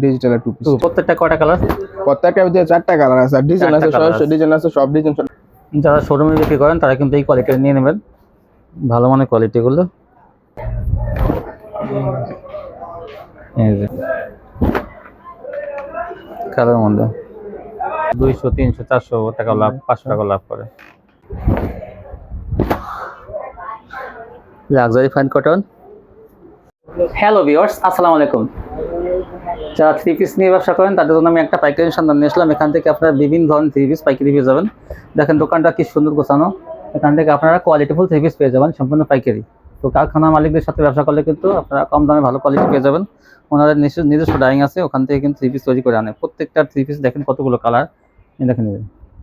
ডিজিটালের two piece প্রত্যেকটা কয়টা colour প্রত্যেকটা ভিতরে চারটা কালার আছে। ডিজাইন আছে সব ডিজাইন আছে। সব ডিজাইন যারা শোরুমে বিক্রি করেন তারা কিন্তু এই কোয়ালিটি নিয়ে নেবেন। ভালো মানের কোয়ালিটিগুলো এই কালার মধ্যে দুইশো তিনশো চারশো টাকা লাভ পাঁচশো টাকা লাভ করে। Luxury fine cotton hello viewers আসসালামু আলাইকুম। যারা থ্রি পিস নিয়ে ব্যবসা করেন, তাদের জন্য আমি একটা পাইকারি সন্ধান নিয়ে আসলাম। এখান থেকে আপনারা বিভিন্ন ধরনের থ্রি পিস পাইকারি পেয়ে যাবেন। দেখেন দোকানটা কি সুন্দর গোছানো। এখান থেকে আপনারা কোয়ালিটিফুল থ্রি পিস পেয়ে যাবেন, সম্পূর্ণ পাইকারি। তো কারখানা মালিকদের সাথে ব্যবসা করলে কিন্তু আপনারা কম দামে ভালো কোয়ালিটি পেয়ে যাবেন। ওনাদের নিজস্ব নিজস্ব ডাইং আছে, ওখান থেকে কিন্তু থ্রি পিস তৈরি করে আনে। প্রত্যেকটা থ্রি পিস দেখেন কতগুলো কালার দেখেন এই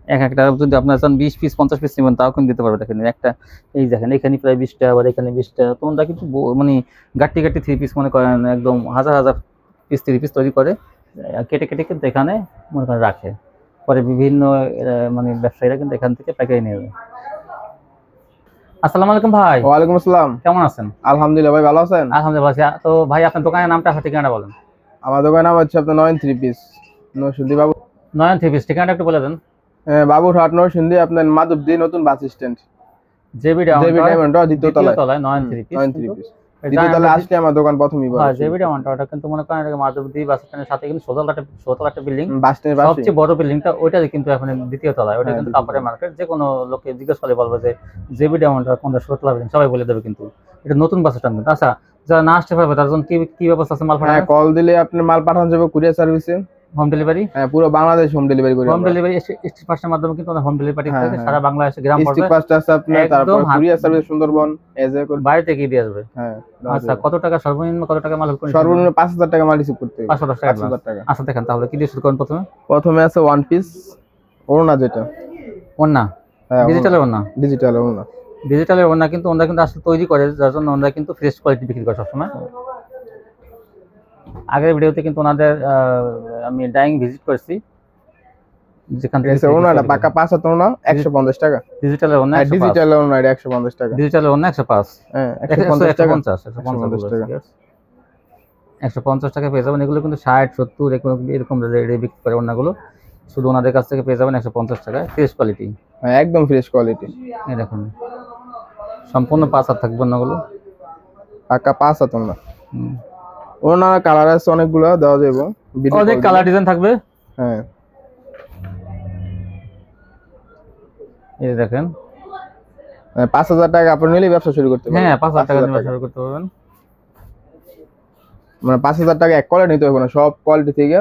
এক একটা যদি আপনার চান বিশ পিস পঞ্চাশ পিস নেবেন তাও কিন্তু দিতে পারবে। দেখেন একটা এই দেখেন এখানে প্রায় বিশটা আবার এখানে বিশটা। তো ওনারা কিন্তু মানে গাট্টি গাট্টি থ্রি পিস মনে করেন একদম হাজার হাজার পিস থ্রি পিস তৈরি করে কেটে কেটে কিন্তু এখানে মনে করেন রাখে। পরে বিভিন্ন মানে ব্যবসায়ীরা কিন্তু এখান থেকে পাইকারি নেবে। আসসালামু আলাইকুম ভাই। ওয়ালাইকুম আসসালাম। কেমন আছেন? আলহামদুলিল্লাহ ভাই ভালো আছেন? আলহামদুলিল্লাহ আছি। তো ভাই আপনার দোকানের নামটা আর ঠিকানাটা বলেন। আমার দোকানের নাম হচ্ছে আপনার নয়ন থ্রি পিস বাবু নয়ন থ্রি পিস ঠিকানাটা একটু বলে দেন। বাবুরহাট নরসিংদী আপনার মাধবদী নতুন বাস স্ট্যান্ড জেবি ডায়মন্ড দ্বিতীয় তলায়। তলায় থ্রি পিস নয়ন থ্রি পিস দ্বিতীয় তলায় আসলে আমার দোকান প্রথমই হ্যাঁ জেবি ডায়মন্ড ওটা কিন্তু মনে করেন মাধবদী বাস স্ট্যান্ডের সাথে কিন্তু সোতলা একটা সোতলা একটা বিল্ডিং বাস স্ট্যান্ডের সবচেয়ে বড় বিল্ডিংটা ওইটা কিন্তু এখন দ্বিতীয় তলায় ওটা হ্যাঁ, কিন্তু কাপড়ের মার্কেট যে কোনো লোককে জিজ্ঞেস করলে বলবে যে জেবি ডায়মন্ড কোনটা বিল্ডিং সবাই বলে দেবে কিন্তু। এটা নতুন বাস স্ট্যান্ড আচ্ছা যারা না আসতে পারবে তার জন্য কি কি ব্যবস্থা আছে মাল হ্যাঁ পাঠানো কল দিলে আপনার মাল পাঠানো যাবে কুরিয়ার সার্ভিসে হোম ডেলিভারি হ্যাঁ পুরো বাংলাদেশ হোম ডেলিভারি করি হোম ডেলিভারি স্ট্রিট পাসের মাধ্যমে কিন্তু হোম ডেলিভারি হ্যাঁ, থাকে হ্যাঁ। সারা বাংলাদেশে গ্রাম ডিস্ট্রিক্ট পর্যায়ে ফার্স্ট আছে আপনার তারপর কুরিয়ার সার্ভিস সুন্দরবন এজে করে। বাড়িতে গিয়ে দিয়ে আসবে। হ্যাঁ আচ্ছা কত টাকা সর্বনিম্ন কত টাকা মাল করে সর্বনিম্ন পাঁচ হাজার টাকা মাল রিসিভ করতে হবে। পাঁচশো দশ টাকা পাঁচ হাজার টাকা। আচ্ছা দেখেন তাহলে কি দিয়ে শুরু করেন প্রথমে? প্রথমে আছে ওয়ান পিস ওড়না যেটা। ওন্না ডিজিটাল ডিজিটালের ডিজিটাল ওড়না? ডিজিটালের ওন্না কিন্তু ওনারা কিন্তু আসলে তৈরি করে যার জন্য ওনারা কিন্তু ফ্রেশ কোয়ালিটি বিক্রি করে সবসময়। আগের ভিডিওতে কিন্তু ওনাদের আমি ডাইং ভিজিট করেছি। যেখান থেকে এসে পাকা পাঁচ হাত একশো পঞ্চাশ টাকা। ডিজিটাল ওড়না একশো পঞ্চাশ টাকা। ডিজিটালের ওন্না একশো পাঁচ। হ্যাঁ একশো পঞ্চাশ টাকা। একশো পঞ্চাশ টাকা। পেয়ে যাবেন এগুলো কিন্তু ষাট সত্তর এরকম এরকম রেটে বিক্রি করে ওনাগুলো শুধু ওনাদের কাছ থেকে পেয়ে যাবেন একশো পঞ্চাশ টাকায় ফ্রেশ কোয়ালিটি হ্যাঁ একদম ফ্রেশ কোয়ালিটি এই দেখুন সম্পূর্ণ পাঁচ হাত থাকবে ওনাগুলো পাকা পাঁচ হাত ওড়না কালার আছে অনেকগুলো দেওয়া যাবে অনেক কালার ডিজাইন থাকবে? হ্যাঁ। এই দেখেন। হ্যাঁ, পাঁচ হাজার টাকা আপনি নিলে ব্যবসা শুরু করতে পারবেন। হ্যাঁ পাঁচ হাজার টাকা 5,000 নিয়ে শুরু করতে পারবেন। মানে পাঁচ হাজার টাকা এক কোয়ালিটি নিতে হবে না সব কোয়ালিটি থেকে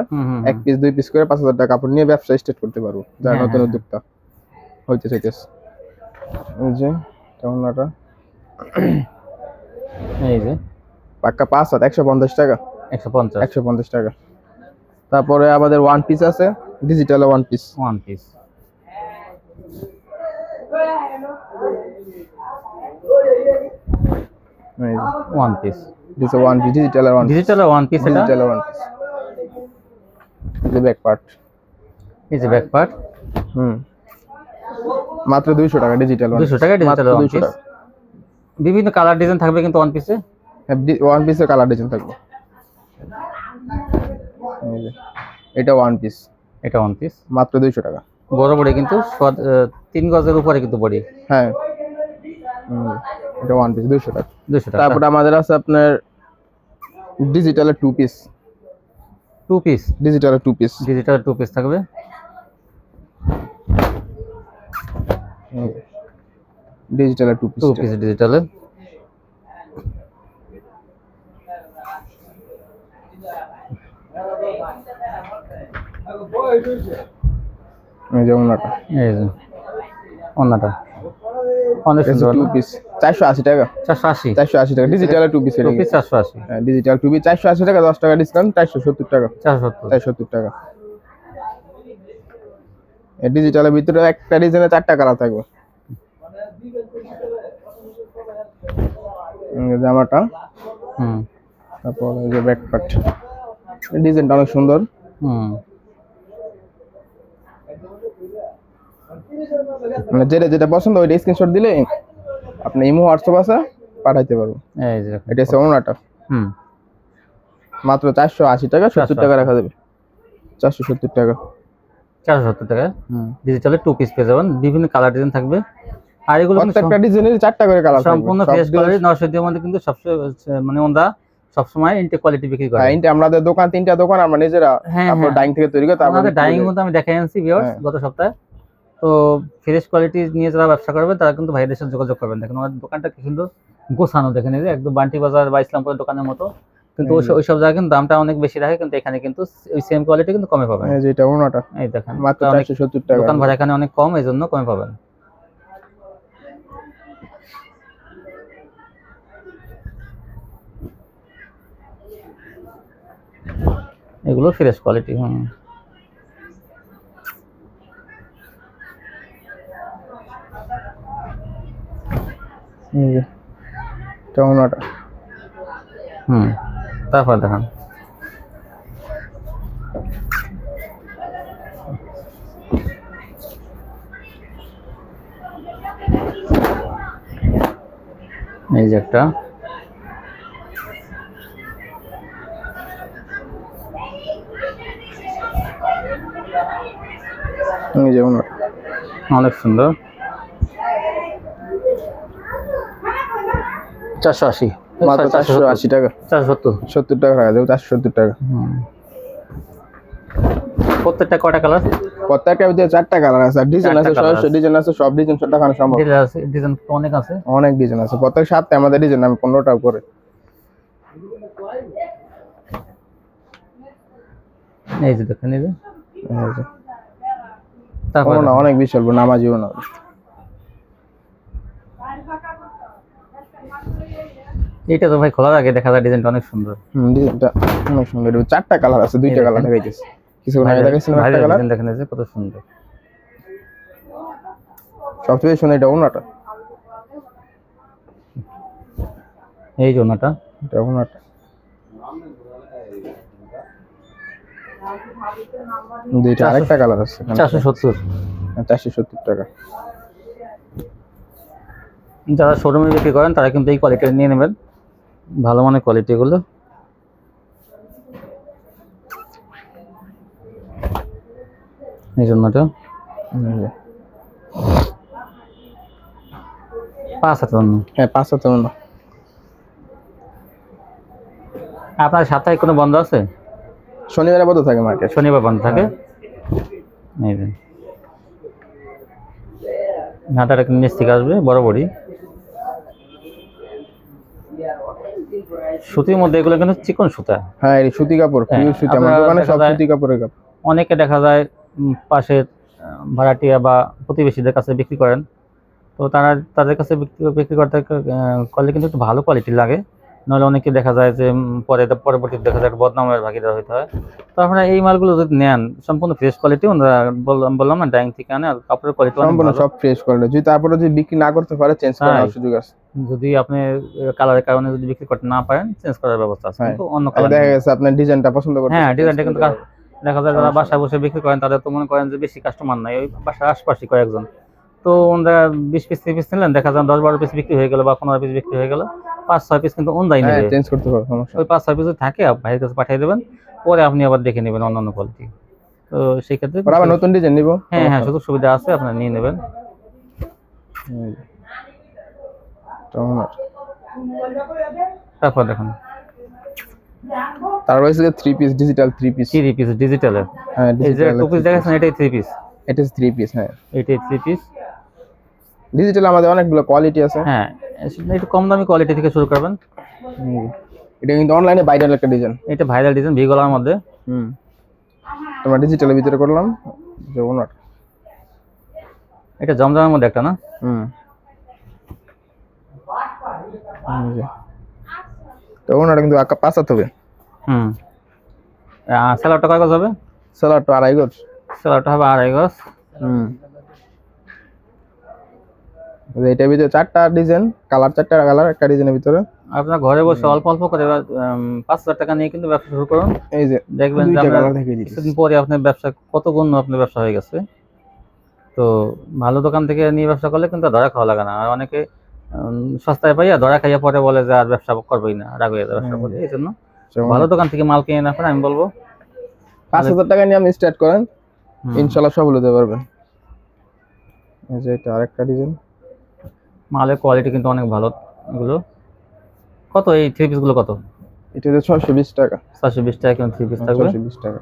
এক পিস দুই পিস করে পাঁচ হাজার টাকা আপনি নিয়ে ব্যবসা স্টার্ট করতে পারব যারা হ্যাঁ, নতুন হ্যাঁ, উদ্যোক্তা হইতে চাইতেছে এই যে ওড়নাটা এই যে। পাক্কা পাঁচ হাত একশো পঞ্চাশ টাকা। একশো পঞ্চাশ। একশো পঞ্চাশ টাকা। তারপরে আমাদের ওয়ান পিস আছে digital one piece one piece one piece one piece digital one digital one piece এটা? Digital one piece back part এই যে ব্যাক পার্ট হুম। মাত্র দুইশো টাকা ডিজিটাল ওয়ান দুশো টাকা ডিজিটাল ওয়ান পিস বিভিন্ন কালার ডিজাইন থাকবে কিন্তু ওয়ান পিসে ওয়ান পিসের কালার ডিজাইন থাকবে। এটা ওয়ান পিস এটা ওয়ান পিস মাত্র দুইশো টাকা। বড় বড়ি কিন্তু তিন গজের উপরে কিন্তু বডি। হ্যাঁ। এটা ওয়ান পিস দুইশো টাকা। দুশো টাকা। তারপরে আমাদের আছে আপনার ডিজিটালের two piece two piece ডিজিটালের two piece digital two piece থাকবে। ডিজিটালের টু পিস টু পিস ডিজিটালের এই যে ওনাটা এই যে অন্যটা। অনেক সুন্দর টু পিস চারশো আশি টাকা। টাকা। Two piece two piece digital two piece চারশো আশি। টাকা টাকা ডিসকাউন্ট চারশো সত্তর টাকা। চারশো সত্তর। চারশো সত্তর টাকা। ডিজিটালের ভিতরে একটা ডিজাইনে চারটা কালার থাকবে। জামাটা। হুম। তারপর এই যে ব্যাক পার্ট ডিজাইনটা অনেক সুন্দর। হুম। মানে যেটা যেটা পছন্দ ওইটা স্ক্রিনশট দিলে আপনি ইমো হোয়াটসঅ্যাপ আছে পাঠাইতে পারব। এই যে। এটা হচ্ছে ওনাটা। হুম। মাত্র চারশো আশি টাকা সত্তর টাকা রাখা যাবে। চারশো সত্তর টাকা। চারশো সত্তর টাকায় হুম। ডিজিটালের টু পিস পেয়ে যাবেন। বিভিন্ন কালার ডিজাইন থাকবে। আর এগুলো প্রত্যেকটা ডিজাইনের চারটা করে কালার সম্পূর্ণ ফ্রেশ কোয়ালিটি নশো দিয়ে মধ্যে কিন্তু সবসময় মানে ওরা সবসময় ইনটেক কোয়ালিটি বিক্রি করে। হ্যাঁ আমাদের দোকান তিনটা দোকান আমরা নিজেরা হ্যাঁ, তারপর হ্যাঁ। ডাইং থেকে তৈরি করে তারপর আমাদের ডাইনিং মধ্যে আমি দেখাই আনছি ভিউয়ার্স হ্যাঁ। গত সপ্তাহে। তো ফ্রেশ কোয়ালিটি নিয়ে যারা ব্যবসা করবে তারা কিন্তু ভাইদের সাথে যোগাযোগ করবেন। দেখেন আমাদের দোকানটা কি সুন্দর গোছানো দেখেন এই যে একদম বান্টি বাজার বা ইসলামপুরের দোকানের মতো। কিন্তু ওই সব- জায়গায় কিন্তু দামটা অনেক বেশি রাখে কিন্তু এখানে কিন্তু ওই সেম কোয়ালিটি কিন্তু কমে পাবেন। এই যে এটা ওনাটা এই দেখেন মাত্র তো অনেক- চারশো সত্তর টাকা। দোকান ভাড়া এখানে অনেক কম এই জন্য কমে পাবেন। এগুলো ফ্রেশ কোয়ালিটি হুম। এই যে এটা হুম তারপর দেখান। এই যে একটা। এই যে অনেক সুন্দর। চারশো আশি। মাত্র চারশো আশি টাকা। চারশো সত্তর। সত্তর টাকা রাখা যাবে চারশো সত্তর টাকা। প্রত্যেকটা কয়টা কালার প্রত্যেকটা ভিতরে চারটা কালার আছে। ডিজাইন আছে সব ডিজাইন আছে। সব ডিজাইন দেখানো সম্ভব। ডিজাইন আছে ডিজাইন অনেক আছে। অনেক ডিজাইন আছে। প্রত্যেক সপ্তাহে আমাদের ডিজাইন আমি পনেরোটা করে। এই যে দেখেন এই যে। তারপর না অনেক বিশাল নামাজিও না। এইটা তো ভাই খোলার আগে দেখা যায় ডিজাইনটা অনেক সুন্দর। হুম ডিজাইনটা অনেক সুন্দর। এটা চারটা কালার আছে দুইটা কালার দেখেন। দেখাইতেছে। কিছুক্ষণ আগে দেখাইছিলাম একটা কালার। ডিজাইন দেখেন এই যে কত সুন্দর। সবচেয়ে সুন্দর এটা ওনাটা এই জন্যটা এটা ওনাটা দুইটা আরেকটা কালার আছে। এখানে। চারশো সত্তর। চারশো সত্তর টাকা। যারা শোরুমে বিক্রি করেন তারা কিন্তু এই কোয়ালিটি নিয়ে নেবেন। ভালো মানের কোয়ালিটি এগুলো এই জন্যটা পাঁচ হাজার হ্যাঁ পাঁচ ওনা আপনার সাপ্তাহিক কোনো বন্ধ আছে? শনিবারে বন্ধ থাকে মার্কেট শনিবার বন্ধ থাকে? এই যে। হাতাটা নিচ থেকে আসবে বরাবরই। সুতির মধ্যে এগুলো কিন্তু চিকন সুতা। হ্যাঁ এই সুতি কাপড় হ্যাঁ, পিওর সুতি আমার দোকানে সব সুতি কাপড়ের কাপড়। অনেকে দেখা যায় পাশে ভাড়াটিয়া বা প্রতিবেশীদের কাছে বিক্রি করেন। তো তারা তাদের কাছে বিক্রি বিক্রি করতে করলে কিন্তু একটু ভালো কোয়ালিটি লাগে। নাহলে অনেকে দেখা যায় যে পরে পরবর্তীতে দেখা যায় বদনামের ভাগিদার হইতে হয়। তো আপনারা এই মালগুলো যদি নেন সম্পূর্ণ ফ্রেশ কোয়ালিটি বললাম বললাম না ডাইং থেকে আনে আর কাপড়ের কোয়ালিটি সম্পূর্ণ সব ফ্রেশ করলে যদি তারপরে যদি বিক্রি না করতে পারে চেঞ্জ করার হ্যাঁ। সুযোগ আছে। যদি আপনি কালারের কারণে যদি বিক্রি করতে না পারেন চেঞ্জ করার ব্যবস্থা আছে। হ্যাঁ। কিন্তু অন্য কালার দেখা গেছে আপনার ডিজাইনটা পছন্দ করতে হ্যাঁ ডিজাইনটা কিন্তু দেখা যায় যারা বাসায় বসে বিক্রি করেন তাদের তো মনে করেন যে বেশি কাস্টমার নাই। ওই বাসার আশপাশই কয়েকজন। তো ওনারা বিশ পিস ত্রিশ পিস নিলেন দেখা যায় দশ বারো পিস বিক্রি হয়ে গেল বা পনেরো পিস বিক্রি হয়ে গেল। পাঁচ ছয় পিস কিন্তু ওনরাই হ্যাঁ নেবে। চেঞ্জ করতে পারবে সমস্যা ওই পাঁচ ছয় পিস থাকে ভাইয়ের কাছে পাঠিয়ে দেবেন পরে আপনি আবার দেখে নেবেন অন্যান্য কোয়ালিটি তো সেই ক্ষেত্রে আবার নতুন ডিজাইন নিব হ্যাঁ হ্যাঁ সুযোগ সুবিধা আছে আপনারা নিয়ে নেবেন। তারপর দেখুন। তারপর হচ্ছে three piece digital three piece three piece digital হ্যাঁ এই যে ডিজিটাল টু পিস দেখাচ্ছেন এটাই থ্রি পিস এটা থ্রি পিস হ্যাঁ। এটাই থ্রি পিস ডিজিটাল আমাদের অনেকগুলো কোয়ালিটি আছে। হ্যাঁ একটু কম দামি কোয়ালিটি থেকে শুরু করবেন। এটা কিন্তু অনলাইনে ভাইরাল একটা ডিজাইন এটা ভাইরাল ডিজাইন ভিগোলার মধ্যে। হুম তোমার ডিজিটালের ভিতরে করলাম। যে ওনার এটা জমজমের মধ্যে একটা না? হুম। তো ওনাটা কিন্তু আঁকা পাঁচাতে হবে। হুম। স্যালাডটা কয় গজ হবে? স্যালাডটা আড়াই গজ। স্যালাডটা হবে আড়াই গজ। হুম। এটার ভিতরে চারটা ডিজাইন কালার চারটা কালার একটা ডিজাইনের ভিতরে। আপনার ঘরে বসে অল্প অল্প করে পাঁচ হাজার টাকা নিয়ে কিন্তু ব্যবসা শুরু করুন। এই যে দেখবেন কিছুদিন পরে আপনার ব্যবসা কত গুণ আপনার ব্যবসা হয়ে গেছে। তো ভালো দোকান থেকে নিয়ে ব্যবসা করলে কিন্তু ধরা খাওয়া লাগে না। আর অনেকে সস্তায় পাইয়া ধরা খাইয়া পরে বলে যে আর ব্যবসা করবোই না রাগ হয়ে যায় ব্যবসা করে। এই জন্য ভালো দোকান থেকে মাল কিনে না রাখেন আমি বলব। পাঁচ হাজার টাকা নিয়ে আপনি স্টার্ট করেন। ইনশাল্লাহ সফল হতে পারবেন এই যে এটা আরেকটা ডিজাইন মালের কোয়ালিটি কিন্তু অনেক ভালো। এগুলো কত? এই থ্রি পিসগুলো কত? এটা হচ্ছে ছয়শো বিশ টাকা। চারশো বিশ টাকা কেমন থ্রি পিস থাকবে? ছয়শো বিশ টাকা।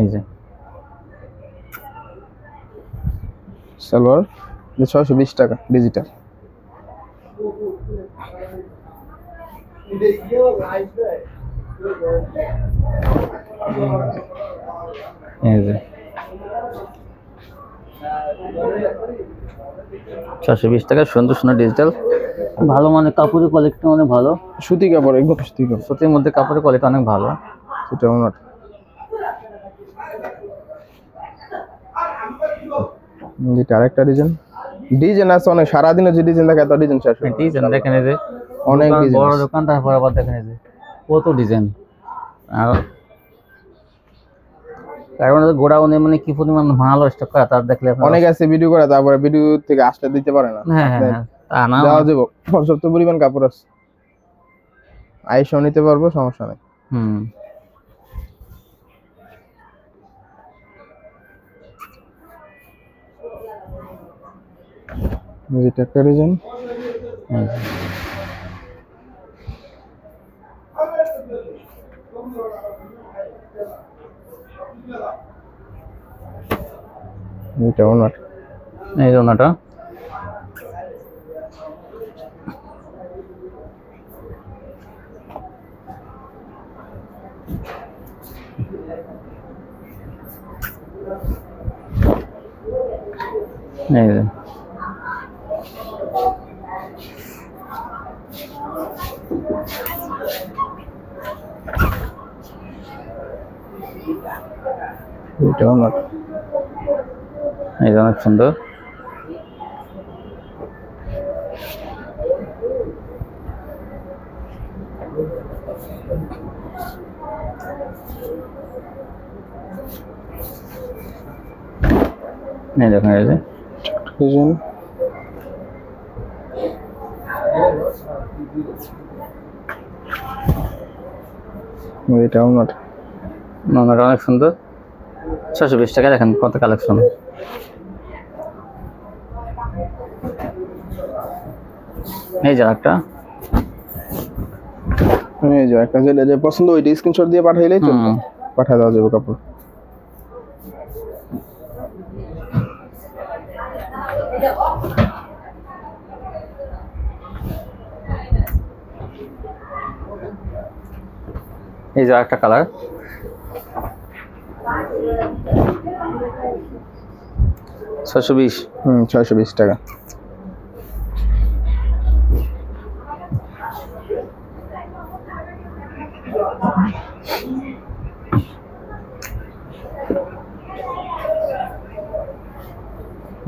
এই যে। সালোয়ার ছয়শো বিশ টাকা ডিজিটাল বিশ টাকা সুন্দর সুন্দর ডিজিটাল ভালো মানে কাপড়ের কোয়ালিটি অনেক ভালো। সুতি কাপড় একদম সুতি কাপড়। সুতির মধ্যে কাপড়ের কোয়ালিটি অনেক ভালো। সেটা যেটা আরেকটা ডিজাইন ডিজাইন আছে অনেক সারাদিনে যে ডিজাইন থাকে এত ডিজাইন শেষ ডিজাইন দেখেন যে। অনেক দোকান, বড় দোকান তারপর আবার দেখেন যে। কত ডিজাইন আর কারণ গোডাউনে মানে কি পরিমাণ মাল স্টক করা তার দেখলে অনেক আছে ভিডিও করে তারপরে ভিডিও থেকে আসলে দিতে পারে না। হ্যাঁ হ্যাঁ হ্যাঁ তা না। দেওয়া যাব। পর্যাপ্ত পরিমাণ কাপড় আছে। আইসাও নিতে পারব সমস্যা নেই। হুম। যেটা একটা ডিজাইন এই যে। এটা ওনার এই যে ওনাটা এই যে এটা ওনার এই যে অনেক সুন্দর এই দেখুন এই যে ডিজাইন এটা ওনার মামাটা অনেক সুন্দর ছশো বিশ টাকা দেখেন কত কালেকশন এই যে একটা এই যে একটা যেটা যে পছন্দ ওইটা স্ক্রিনশট দিয়ে পাঠাইলেই চলবে। হুম। পাঠা দেওয়া যাবে কাপড়। এই যে একটা কালার বিশ। হুম বিশ টাকা।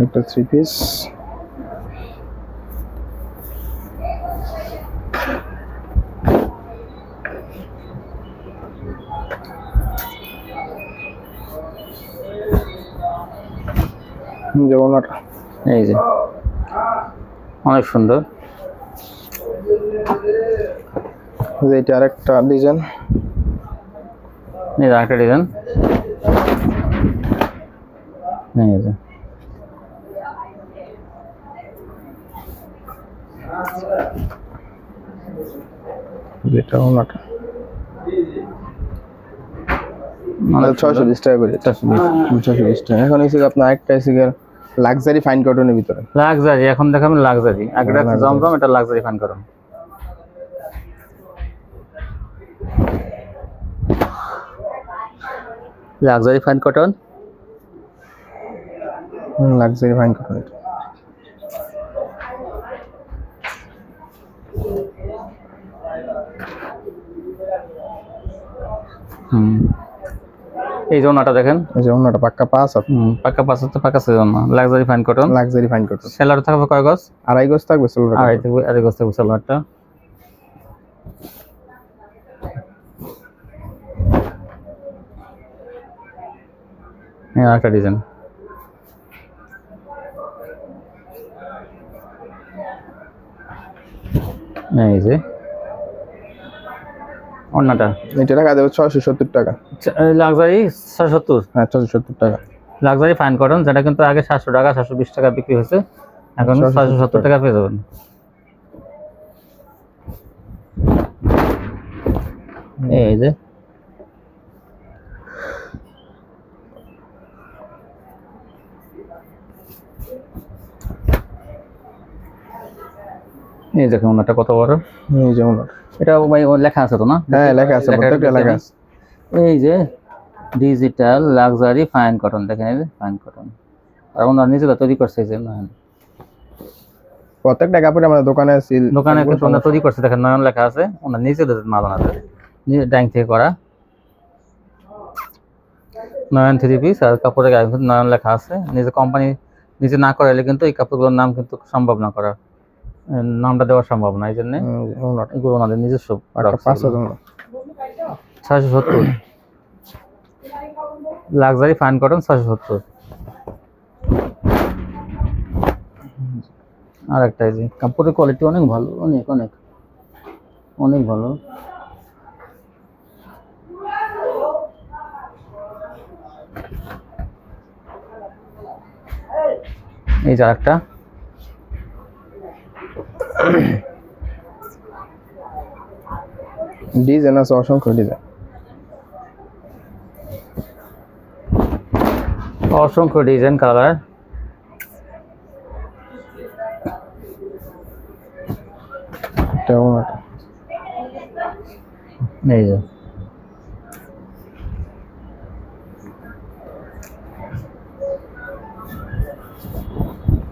একটা থ্রি পিস আর এই যে। অনেক সুন্দর। যে এটা আরেকটা ডিজাইন। এই যে আরেকটা ডিজাইন। এই যে। যেটা ওনাটা ছয়শো বিশ টাকা করে। ছয়শো বিশ। টাকা। এখন এসে আপনার আরেকটা এসে লাক্সারি ফাইন কটনের ভিতরে। লাক্সারি এখন দেখাবেন লাক্সারি আগেটা luxury। জমজম এটা luxury fine cotton luxury fine cotton luxury fine cotton এটা। হুম। এই যে ওনাটা দেখেন। এই যে ওনাটা পাক্কা পাঁচ আছে হুম পাকা পাঁচ হচ্ছে পাকা সেজন না luxury fine cotton luxury fine cotton seller থাকবে কয় গজ? আড়াই গজ থাকবে সোলার আড়াই থেকে আড়াই গজ থাকবে সেলারটা হ্যাঁ একটা ডিজাইন এই যে। অন্যটা? এটা টাকা দেবে ছয়শো সত্তর টাকা। লাক্সারি ছশো সত্তর? হ্যাঁ ছয়শো সত্তর টাকা। লাক্সারি ফাইন কটন যেটা কিন্তু আগে সাতশো টাকা সাতশো বিশ টাকা বিক্রি হয়েছে। এখন 770 ছয়শো সত্তর টাকা পেয়ে যাবেন। এই যে। এই দেখুন ওনাটা কত বড়? এই যেমন এটা ভাই লেখা আছে তো না? হ্যাঁ লেখা আছে প্রত্যেকটা লেখা আছে। এই যে ডিজিটাল লাক্সারি ফাইন কটন দেখেন এই ফাইন কটন আর ওনারা নিজেরা তৈরি করছে যে নয়ন প্রত্যেকটা কাপড় আমাদের দোকানে সিল দোকানে কিন্তু ওনারা তৈরি করছে দেখেন নয়ন লেখা আছে ওনার নিজেদের মাল ওনাদের নিজে ডাইং থেকে করা। নয়ন থ্রি পিস আর কাপড়ের গায়ে নয়ন লেখা আছে। নিজে কোম্পানি নিজে না করাইলে কিন্তু এই কাপড়গুলোর নাম কিন্তু সম্ভব না করা নামটা দেওয়া সম্ভব না এই জন্য এগুলো ওনাদের নিজস্ব পাঁচশো ছয়শো সত্তর। লাক্সারি ফাইন কটন ছয়শো সত্তর। আর একটা এই যে কাপড়ের কোয়ালিটি অনেক ভালো অনেক অনেক। অনেক ভালো। এই যে আর একটা ডিজাইন আছে অসংখ্য ডিজাইন অসংখ্য ডিজাইন কালার তেমন একটা এই যে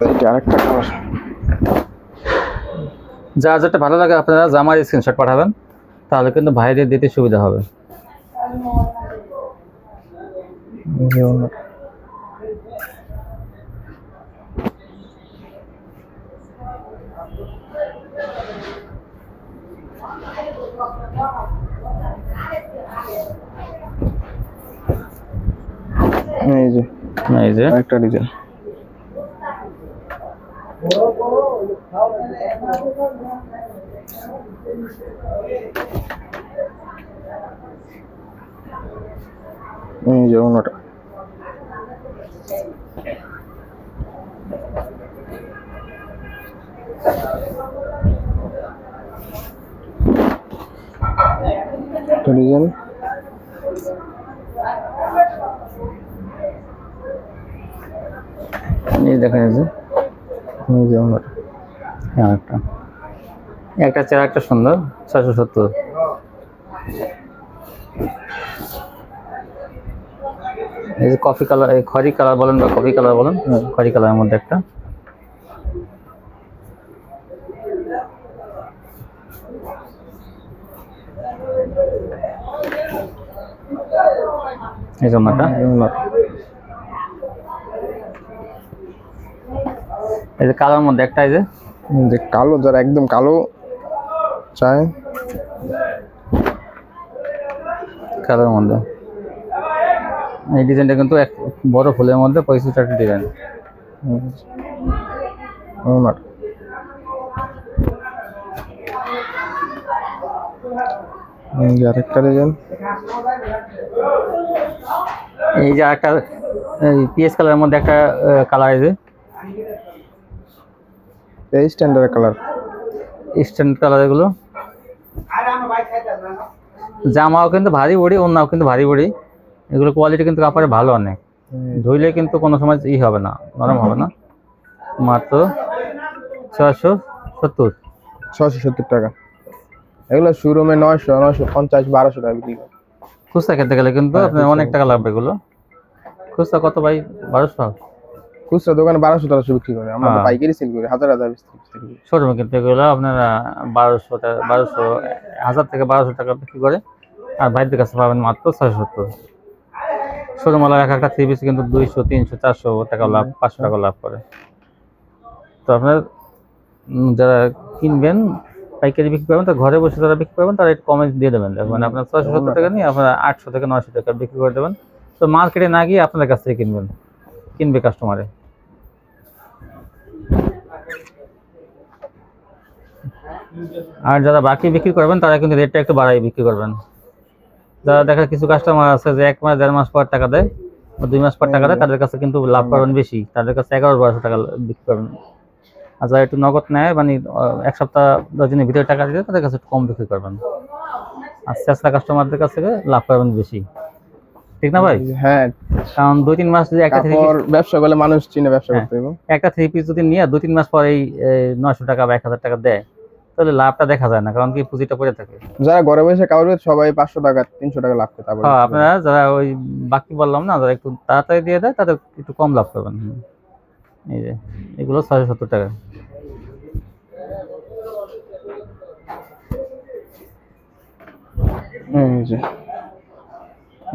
এইটা আরেকটা কালার যা যেটা ভালো লাগে আপনারা জামার স্ক্রিনশট পাঠাবেন তাহলে কিন্তু ভাইদের দিতে সুবিধা হবে। এই যে এই যে। আরেকটা ডিজাইন এই যে অন্যটা একটা ডিজাইন এই দেখেন এই যে এই যে অন্যটা হ্যাঁ একটা। একটা চেয়ার একটা সুন্দর ছয়শো সত্তর। এই যে কফি কালার এই খয়রি কালার বলেন বা কফি কালার বলেন খয়রি কালারের মধ্যে একটা। এই এই এই যে কালার মধ্যে একটা এই যে। যে কালো যারা একদম কালো চায় কালার মধ্যে। এই ডিজাইনটা কিন্তু এক বড় ফুলের মধ্যে পঁয়ত্রিশ টাকা ডিজাইন। ওনার এই যে আরেকটা ডিজাইন। এই যে একটা এই পিএস কালারের মধ্যে একটা কালার আছে। এই স্ট্যান্ডার্ড কালার স্ট্যান্ডার্ড কালার এগুলো। জামাও কিন্তু ভারী বড়ি অন্যও কিন্তু ভারী বড়ি। এগুলো কোয়ালিটি কিন্তু কাপড়ে ভালো অনেক। ধুইলে কিন্তু কোনো সময় ই হবে না নরম হবে না। মাত্র ছয়শো সত্তর। ছশো সত্তর টাকা। এগুলো শোরুমে নয়শো নয়শো পঞ্চাশ বারোশো টাকা বিক্রি করে খুচরা খেতে গেলে কিন্তু হ্যাঁ, আপনার অনেক টাকা লাগবে এগুলো। খুচরা কত ভাই? বারোশো। খুচরা দোকানে বারোশো টাকাশো বিক্রি করে। আমরা তো হ্যাঁ। পাইকারি সেল করি হাজার হাজার শোরুমে কিন্তু এগুলো আপনার বারোশো টাকা বারোশো হাজার থেকে বারোশো টাকা বিক্রি করে আর ভাইদের কাছে পাবেন মাত্র ছয়শো সত্তর। শোরুম ওয়ালা এক একটা থ্রি পিস কিন্তু দুইশো তিনশো চারশো টাকা লাভ পাঁচশো টাকা লাভ করে। তো আপনার যারা কিনবেন পাইকারি বিক্রি করবেন তো ঘরে বসে যারা বিক্রি করবেন তারা একটু কমে দিয়ে দেবেন। মানে আপনার ছয়শো সত্তর টাকা নিয়ে আপনারা আটশো থেকে নয়শো টাকা বিক্রি করে দেবেন। তো মার্কেটে না গিয়ে আপনাদের কাছ থেকে কিনবেন কিনবে কাস্টমারে আর যারা বাকি বিক্রি করবেন তারা কিন্তু রেটটা একটু বাড়াই বিক্রি করবেন। যারা দেখা কিছু কাস্টমার আছে যে এক মাস দেড় মাস পর টাকা দেয় বা দুই মাস পর টাকা দেয় তাদের কাছে কিন্তু লাভ পাবেন বেশি। তাদের কাছে এগারো বারোশো টাকা বিক্রি করবেন। আর যারা একটু নগদ নেয় মানে এক সপ্তাহ দশ দিনের ভিতরে টাকা দিতে তাদের কাছে একটু কম বিক্রি করবেন। আর চেষ্টা কাস্টমারদের কাছ থেকে লাভ পাবেন বেশি। ঠিক না ভাই? হ্যাঁ। কারণ দুই তিন মাস যদি একটা ব্যবসা করলে মানুষ চিনে ব্যবসা হ্যাঁ। করতে একটা থ্রি পিস যদি নিয়ে দুই তিন মাস পরেই নয়শো টাকা বা এক হাজার টাকা দেয় তাহলে লাভটা দেখা যায় না কারণ কি পুঁজিটা পড়ে থাকে। যারা ঘরে বসে বেচে সবাই পাঁচশো টাকা তিনশো টাকা লাভ করে তারপরে হ্যাঁ আপনারা যারা ওই বাকি বললাম না যারা একটু তাড়াতাড়ি দিয়ে দেয় তাদের একটু কম লাভ পাবেন এই যে এগুলো ছয়শো সত্তর টাকা। এই যে।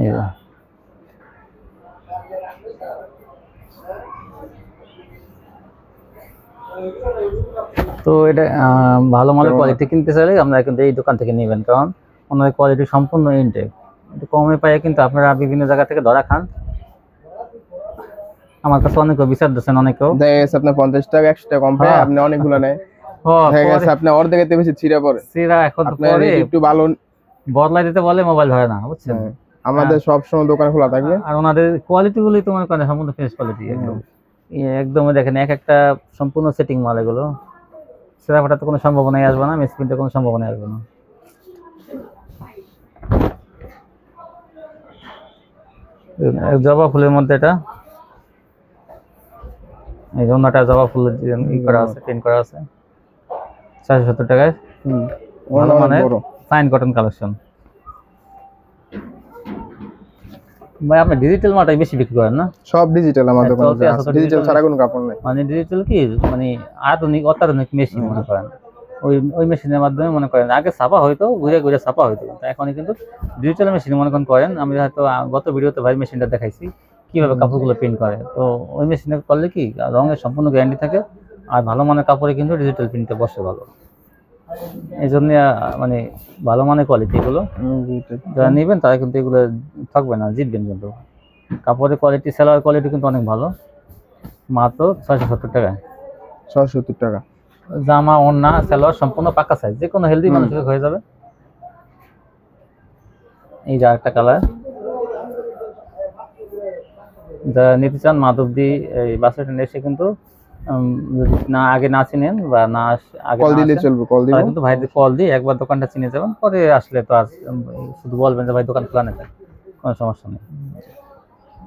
এই তো এটা ভালো মানের কোয়ালিটি কিনতে চাইলে আপনারা কিন্তু এই দোকান থেকে নেবেন কারণ ওনাদের কোয়ালিটি সম্পূর্ণ ইনটেক একটু কমে পাই কিন্তু আপনারা বিভিন্ন জায়গা থেকে ধরা খান। আমার কাছে অনেকেও বিচার দিচ্ছেন অনেকেও। দেখা গেছে আপনার পঞ্চাশ টাকা একশো টাকা কম পায় হ্যাঁ। আপনি অনেকগুলো নেয়। দেখা গেছে আপনি অর্ধেকের থেকে বেশি ছিঁড়ে পড়ে। সিরা এখন পরে। একটু ভালো বদলাই দিতে বলে মোবাইল হয় না বুঝছেন? হ্যাঁ, আমাদের সব সময় দোকান খোলা থাকবে আর ওনাদের কোয়ালিটি গুলি তোমার সম্পূর্ণ ফ্রেশ কোয়ালিটি একদম। ইয়ে, একদম দেখেন এক একটা সম্পূর্ণ সেটিং মাল এগুলো। সেরা ফাটাতে কোনো সম্ভাবনাই আসবে না মেসপিনতে কোনো সম্ভাবনাই আসবে না। জবা ফুলের মধ্যে এটা। এই জন্যটা জবা ফুলের ডিজাইন ই করা আছে প্রিন্ট করা আছে। চারশো সত্তর টাকায়। হুম, অনেক ফাইন কটন কালেকশন ভাই আপনি ডিজিটাল মালটাই বেশি বিক্রি করেন না? সব ডিজিটাল আমার হ্যাঁ, দোকানে ডিজিটাল ছাড়া কোনো কাপড় নেই। মানে ডিজিটাল কি? মানে আধুনিক অত্যাধুনিক মেশিন মনে করেন। ওই ওই মেশিনের মাধ্যমে মনে করেন। আগে ছাপা হয়তো ঘুরে ঘুরে ছাপা কিন্তু এখন কিন্তু ডিজিটাল মেশিন মনে করেন করেন। আমি হয়তো গত ভিডিওতে ভাই মেশিনটা দেখাইছি কীভাবে কাপড়গুলো প্রিন্ট করে। তো ওই মেশিনে করলে কি? রঙের সম্পূর্ণ গ্যারান্টি থাকে। আর ভালো মানের কাপড়ে কিন্তু ডিজিটাল প্রিন্টে বসে ভালো। এই জন্য মানে ভালো মানের কোয়ালিটি এগুলো। যারা নেবেন তারা কিন্তু এগুলো থাকবে না জিতবেন কিন্তু। কাপড়ের কোয়ালিটি সেলার কোয়ালিটি কিন্তু অনেক ভালো। মাত্র ছয়শো সত্তর টাকায় ছশো সত্তর টাকা। জামা ওড়না সালোয়ার সম্পূর্ণ পাকা সাইজ যে কোনো হেলদি। মানুষের হয়ে যাবে। এই যে একটা কালার যারা নিতে চান মাধবদি এই বাস স্ট্যান্ডে এসে কিন্তু যদি না আগে না চিনেন বা না আগে কল দিলে চলবে কল দিব কিন্তু ভাইদের কল দিয়ে একবার দোকানটা চিনে যাবেন পরে আসলে তো আর শুধু বলবেন যে ভাই দোকান খোলা নেই কোনো সমস্যা নেই।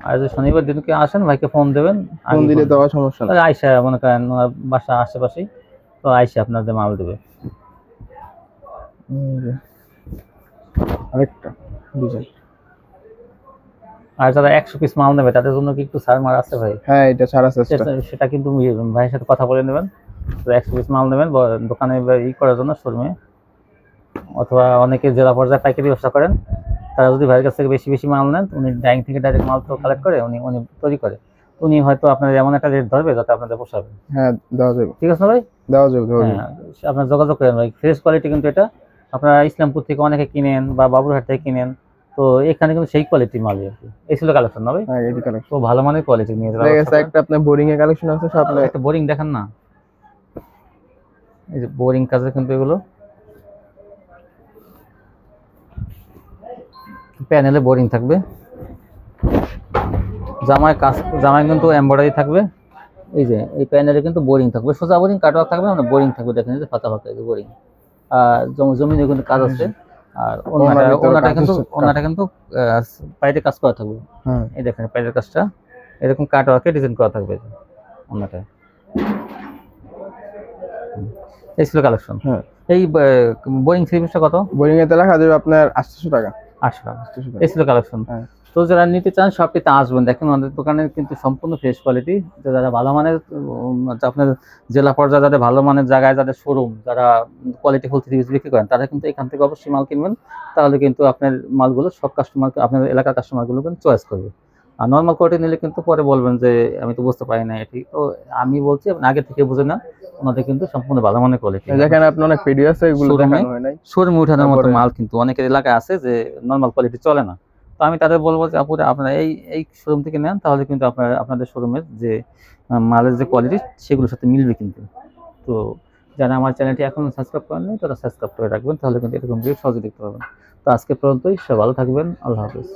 আর যদি শনিবার দিনকে আসেন ভাইকে ফোন দেবেন ফোন দিলে আর সমস্যা নেই। আইসা মনে করেন ওনার বাসা আশেপাশেই তো আইসা আপনাদের মাল দেবে। আরেকটা ডিজাইন। আর যারা একশো পিস মাল নেবে তাদের জন্য কি একটু সার মার আছে ভাই? হ্যাঁ এটা ছাড়া চেষ্টা সেটা- কিন্তু ভাইয়ের সাথে কথা বলে নেবেন। একশো পিস মাল নেবেন দোকানে ই করার জন্য শোরুমে। অথবা অনেকে জেলা পর্যায়ে পাইকারি ব্যবসা করেন তারা যদি ভাইয়ের কাছ থেকে বেশি বেশি মাল নেন উনি ব্যাংক থেকে ডাইরেক্ট মাল তো কালেক্ট করে উনি উনি তৈরি করে। উনি হয়তো আপনার এমন একটা রেট ধরবে যাতে আপনাদের পোষাবে। হ্যাঁ দেওয়া যাবে। ঠিক আছে না ভাই? দেওয়া যাবে দেওয়া যাবে। হ্যাঁ আপনার যোগাযোগ করেন ভাই। ফ্রেশ কোয়ালিটি কিন্তু এটা। আপনারা ইসলামপুর থেকে অনেকে কিনেন বা বাবুরহাট থেকে কিনেন তো এখানে কিন্তু সেই কোয়ালিটির মালই আর কি। এই ছিল কালেকশন না ভাই? হ্যাঁ এটি কালেকশন তো ভালো মানের কোয়ালিটি নিয়ে দেখা ব্যবসা একটা আপনার বোরিং এর কালেকশন আছে সব একটা বোরিং দেখেন না। এই যে বোরিং কাজে কিন্তু এগুলো। প্যানেলে বোরিং থাকবে। জামায় কাজ জামায় কিন্তু এমব্রয়ডারি থাকবে। এই যে এই প্যানেলে কিন্তু বোরিং থাকবে। সোজা বোরিং কাটওয়া থাকবে মানে বোরিং থাকবে দেখেন এই যে ফাঁকা ফাঁকা এই যে বোরিং আর জমি- জমিনে কিন্তু কাজ আছে। আর ওনাটা ওনাটা কিন্তু আছে, ওনাটা কিন্তু পাইতে কাজ করা থাকবে। হ্যাঁ। এই দেখেন কাজটা। এরকম কাটওয়ার্কে ডিজাইন করা থাকবে হুম। এই ছিল কালেকশন হ্যাঁ। এই বোরিং থ্রি পিসটা কত? বোরিং এতে রাখা যাবে আপনার আটশো টাকা। আটশো টাকা। আটশো টাকা। এই ছিল কালেকশন হ্যাঁ। তো যারা নিতে চান শপটিতে আসবেন। দেখেন আমাদের দোকানে কিন্তু সম্পূর্ণ ফ্রেশ কোয়ালিটি যারা ভালো মানের আপনার জেলা পর্যায়ে যাদের ভালো মানের জায়গায় যাদের শোরুম যারা কোয়ালিটি ফুল থ্রি বিক্রি করেন তারা কিন্তু এখান থেকে অবশ্যই মাল কিনবেন। তাহলে কিন্তু আপনার মালগুলো সব কাস্টমার আপনার এলাকার কাস্টমারগুলো কিন্তু চয়েস করবে। আর নর্মাল কোয়ালিটি নিলে কিন্তু পরে বলবেন যে আমি তো বুঝতে পারি না এটি। তো আমি বলছি আপনি আগে থেকে বুঝে না ওনাদের কিন্তু সম্পূর্ণ ভালো মানের কোয়ালিটি দেখেন আপনার অনেক ভিডিও আছে এগুলো Showroom-এ? দেখানো হয় নাই। শোরুমে উঠানোর মতো মাল কিন্তু অনেকের এলাকায় আছে যে নর্মাল কোয়ালিটি চলে না। তো আমি তাদের বলব যে আপুরে আপনারা এই এই শোরুম থেকে নেন, তাহলে কিন্তু আপনার, আপনাদের শোরুমের যে মালের যে কোয়ালিটি সেগুলোর সাথে মিলবে কিন্তু। তো যারা আমার চ্যানেলটি এখনও সাবস্ক্রাইব করেননি, তারা সাবস্ক্রাইব করে রাখবেন, তাহলে কিন্তু এরকম ভিডিও সহজে দেখতে পাবেন তো আজকে পর্যন্তই সব ভালো থাকবেন, আল্লাহ হাফিজ।